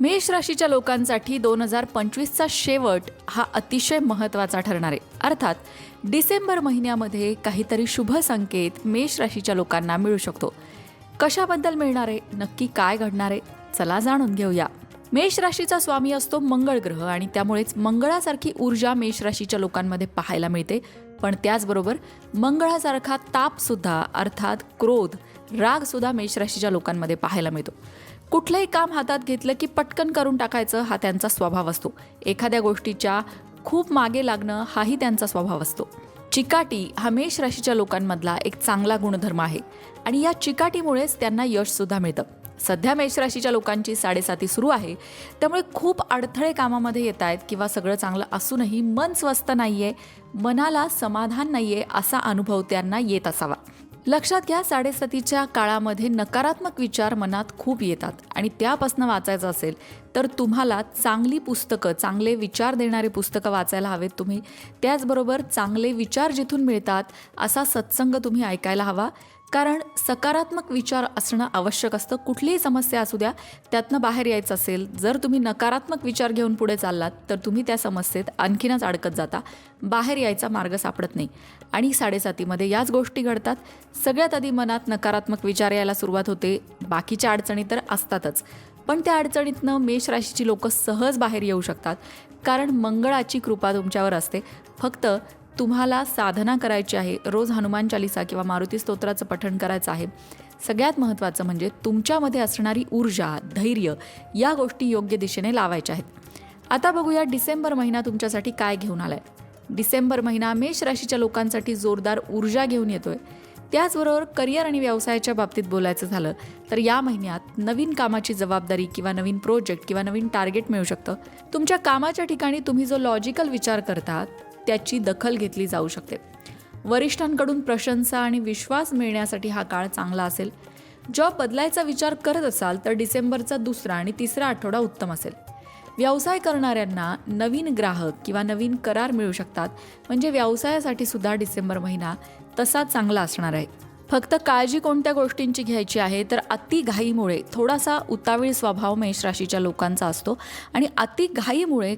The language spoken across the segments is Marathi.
मेष राशीच्या लोकांसाठी दोन हजार पंचवीसचा शेवट हा अतिशय महत्त्वाचा ठरणार आहे. अर्थात डिसेंबर महिन्यामध्ये काहीतरी शुभ संकेत मेष राशीच्या लोकांना मिळू शकतो. कशाबद्दल मिळणार आहे? नक्की काय घडणार आहे? चला जाणून घेऊया. मेष राशीचा स्वामी असतो मंगळ ग्रह आणि त्यामुळेच मंगळासारखी ऊर्जा मेष राशीच्या लोकांमध्ये पाहायला मिळते. पण त्याचबरोबर मंगळासारखा तापसुद्धा अर्थात क्रोध रागसुद्धा मेष राशीच्या लोकांमध्ये पाहायला मिळतो. कुठलंही काम हातात घेतलं की पटकन करून टाकायचं हा त्यांचा स्वभाव असतो. एखाद्या गोष्टीच्या खूप मागे लागणं हाही त्यांचा स्वभाव असतो. चिकाटी हा मेष राशीच्या लोकांमधला एक चांगला गुणधर्म आहे आणि या चिकाटीमुळेच त्यांना यशसुद्धा मिळतं. सध्या मेष राशीच्या लोकांची साडेसाती सुरू आहे. त्यामुळे खूप अडथळे कामामध्ये येत आहेत किंवा सगळं चांगलं असूनही मन स्वस्थ आहे मनाला समाधान नाही आहे असा अनुभव त्यांना येत असावा. लक्षात घ्या साडेसतीच्या काळामध्ये नकारात्मक विचार मनात खूप येतात. आणि त्यापासून वाचायचं असेल तर तुम्हाला चांगली पुस्तकं चांगले विचार देणारी पुस्तकं वाचायला हवेत तुम्ही. त्याचबरोबर चांगले विचार जिथून मिळतात असा सत्संग तुम्ही ऐकायला हवा. कारण सकारात्मक विचार असणं आवश्यक असतं. कुठलीही समस्या असू द्या त्यातनं बाहेर यायचं असेल जर तुम्ही नकारात्मक विचार घेऊन पुढे चाललात तर तुम्ही त्या समस्येत आणखीनच अडकत जाता. बाहेर यायचा मार्ग सापडत नाही. आणि साडेसातीमध्ये याच गोष्टी घडतात. सगळ्यात आधी मनात नकारात्मक विचार यायला सुरुवात होते. बाकीच्या अडचणी तर असतातच. पण त्या अडचणीतनं मेष राशीची लोकं सहज बाहेर येऊ शकतात. कारण मंगळाची कृपा तुमच्यावर असते. फक्त तुम्हाला साधना करायची आहे रोज हनुमान चालिसा किंवा मारुती स्तोत्राचं पठण करायचं आहे. सगळ्यात महत्त्वाचं म्हणजे तुमच्यामध्ये असणारी ऊर्जा धैर्य या गोष्टी योग्य दिशेने लावायच्या आहेत. आता बघूया डिसेंबर महिना तुमच्यासाठी काय घेऊन आलाय. डिसेंबर महिना मेष राशीच्या लोकांसाठी जोरदार ऊर्जा घेऊन येतोय. त्याचबरोबर करिअर आणि व्यवसायाच्या बाबतीत बोलायचं झालं तर या महिन्यात नवीन कामाची जबाबदारी किंवा नवीन प्रोजेक्ट किंवा नवीन टार्गेट मिळू शकतं. तुमच्या कामाच्या ठिकाणी तुम्ही जो लॉजिकल विचार करतात त्याची दखल घेतली जाऊ शकते. वरिष्ठांकडून प्रशंसा आणि विश्वास मिळण्यासाठी हा काळ चांगला असेल. जॉब बदलायचा विचार करत असाल तर डिसेंबरचा दुसरा आणि तिसरा आठवडा उत्तम असेल. व्यवसाय करणाऱ्यांना नवीन ग्राहक किंवा नवीन करार मिळू शकतात. म्हणजे व्यवसायासाठी सुद्धा डिसेंबर महिना तसा चांगला असणार आहे. फक्त काळजी कोणत्या गोष्टींची घ्यायची आहे तर अति घाईमुळे थोडासा उतावीळ स्वभाव मेष राशीच्या लोकांचा असतो. आणि अति घाईमुळे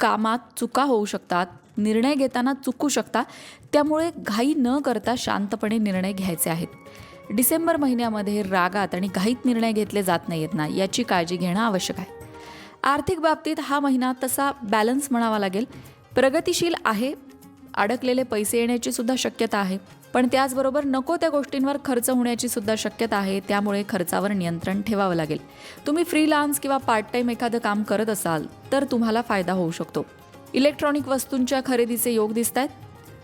कामात चुका होऊ शकतात निर्णय घेताना चुकू शकता त्यामुळे घाई न करता शांतपणे निर्णय घ्यायचे आहेत. डिसेंबर महिन्यामध्ये रागात आणि घाईत निर्णय घेतले जात नाहीत ना याची काळजी घेणं आवश्यक आहे. आर्थिक बाबतीत हा महिना तसा बॅलन्स म्हणावा लागेल. प्रगतिशील आहे अडकलेले पैसे येण्याची सुद्धा शक्यता आहे. पण त्याचबरोबर नको त्या गोष्टींवर खर्च होण्याची सुद्धा शक्यता आहे. त्यामुळे खर्चावर नियंत्रण ठेवावं लागेल. तुम्ही फ्रीलान्स किंवा पार्ट टाईम एखादं काम करत असाल तर तुम्हाला फायदा होऊ शकतो. इलेक्ट्रॉनिक वस्तूंच्या खरेदीचे योग दिसत आहेत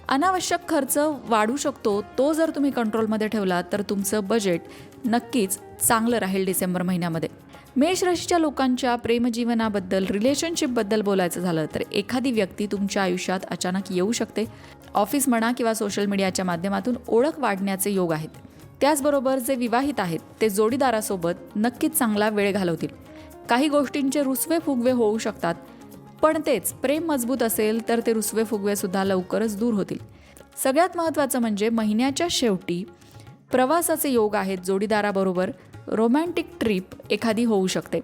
अनावश्यक खर्च वाढू शकतो तो जर तुम्ही कंट्रोलमध्ये ठेवला तर तुमचं बजेट नक्कीच चांगलं राहील डिसेंबर महिन्यामध्ये. मेष राशीच्या लोकांच्या प्रेमजीवनाबद्दल रिलेशनशिपबद्दल बोलायचं झालं तर एखादी व्यक्ती तुमच्या आयुष्यात अचानक येऊ शकते. ऑफिस म्हणा किंवा सोशल मीडियाच्या माध्यमातून ओळख वाढण्याचे योग आहेत. त्याचबरोबर जे विवाहित आहेत ते जोडीदारासोबत नक्कीच चांगला वेळ घालवतील. काही गोष्टींचे रुसवे फुगवे होऊ शकतात पण तेच प्रेम मजबूत असेल तर ते रुसवे फुगवे सुद्धा लवकरच दूर होतील. सगळ्यात महत्त्वाचं म्हणजे महिन्याच्या शेवटी प्रवासाचे योग आहेत जोडीदाराबरोबर रोमॅन्टिक ट्रिप एखादी होऊ शकते.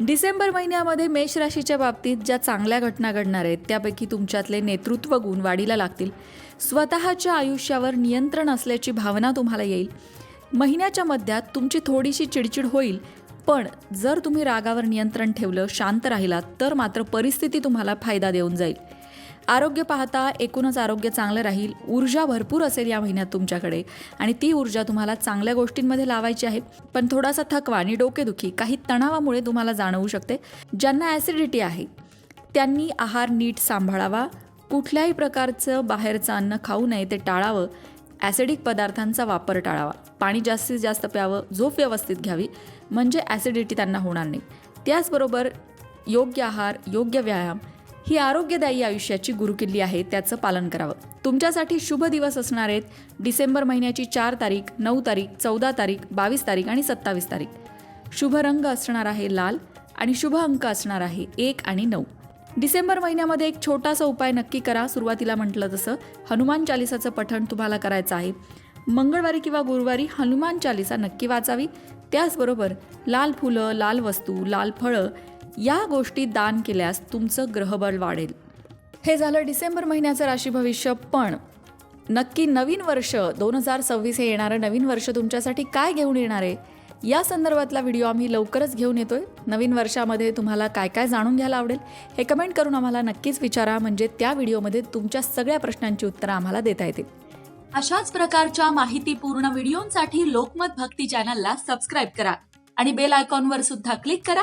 डिसेंबर महिन्यामध्ये मेष राशीच्या बाबतीत ज्या चांगल्या घटना घडणार आहेत त्यापैकी तुमच्यातले नेतृत्व गुण वाढीला लागतील. स्वतःच्या आयुष्यावर नियंत्रण असल्याची भावना तुम्हाला येईल. महिन्याच्या मध्यात तुमची थोडीशी चिडचिड होईल पण जर तुम्ही रागावर नियंत्रण ठेवलं शांत राहिलात तर मात्र परिस्थिती तुम्हाला फायदा देऊन जाईल. आरोग्य पाहता एकूणच आरोग्य चांगलं राहील. ऊर्जा भरपूर असेल या महिन्यात तुमच्याकडे. आणि ती ऊर्जा तुम्हाला चांगल्या गोष्टींमध्ये लावायची आहे. पण थोडासा थकवा आणि डोकेदुखी काही तणावामुळे तुम्हाला जाणवू शकते. ज्यांना ॲसिडिटी आहे त्यांनी आहार नीट सांभाळावा. कुठल्याही प्रकारचं बाहेरचं अन्न खाऊ नये ते टाळावं. ॲसिडिक पदार्थांचा वापर टाळावा. पाणी जास्तीत जास्त प्यावं झोप व्यवस्थित घ्यावी. म्हणजे ॲसिडिटी त्यांना होणार नाही. त्याचबरोबर योग्य आहार योग्य व्यायाम ही आरोग्यदायी आयुष्याची गुरुकिल्ली आहे त्याचं पालन करावं. तुमच्यासाठी शुभ दिवस असणार आहेत डिसेंबर महिन्याची चार तारीख नऊ तारीख चौदा तारीख बावीस तारीख आणि सत्तावीस तारीख. शुभ रंग असणार आहे लाल आणि शुभ अंक असणार आहे एक आणि नऊ. डिसेंबर महिन्यामध्ये एक छोटासा उपाय नक्की करा सुरुवातीला म्हटलं तसं हनुमान चालिसाचं पठण तुम्हाला करायचं आहे. मंगळवारी किंवा गुरुवारी हनुमान चालिसा नक्की वाचावी. त्याचबरोबर लाल फुलं लाल वस्तू लाल फळं या गोष्टी दान केल्यास तुमचं ग्रहबल वाढेल. हे झालं डिसेंबर महिन्याचं राशी भविष्य पण नक्की नवीन वर्ष दोन हजार सव्वीस हे येणारं नवीन वर्ष तुमच्यासाठी काय घेऊन येणार आहे? या संदर्भातला व्हिडिओ आम्ही लवकरच घेऊन येतोय. नवीन वर्षामध्ये तुम्हाला काय काय जाणून घ्यायला आवडेल हे कमेंट करून आम्हाला नक्कीच विचारा. म्हणजे त्या व्हिडिओमध्ये तुमच्या सगळ्या प्रश्नांची उत्तरं आम्हाला देता येतील. अशाच प्रकारच्या माहितीपूर्ण व्हिडिओंसाठी लोकमत भक्ती चॅनलला सबस्क्राईब करा आणि बेल आयकॉनवर सुद्धा क्लिक करा.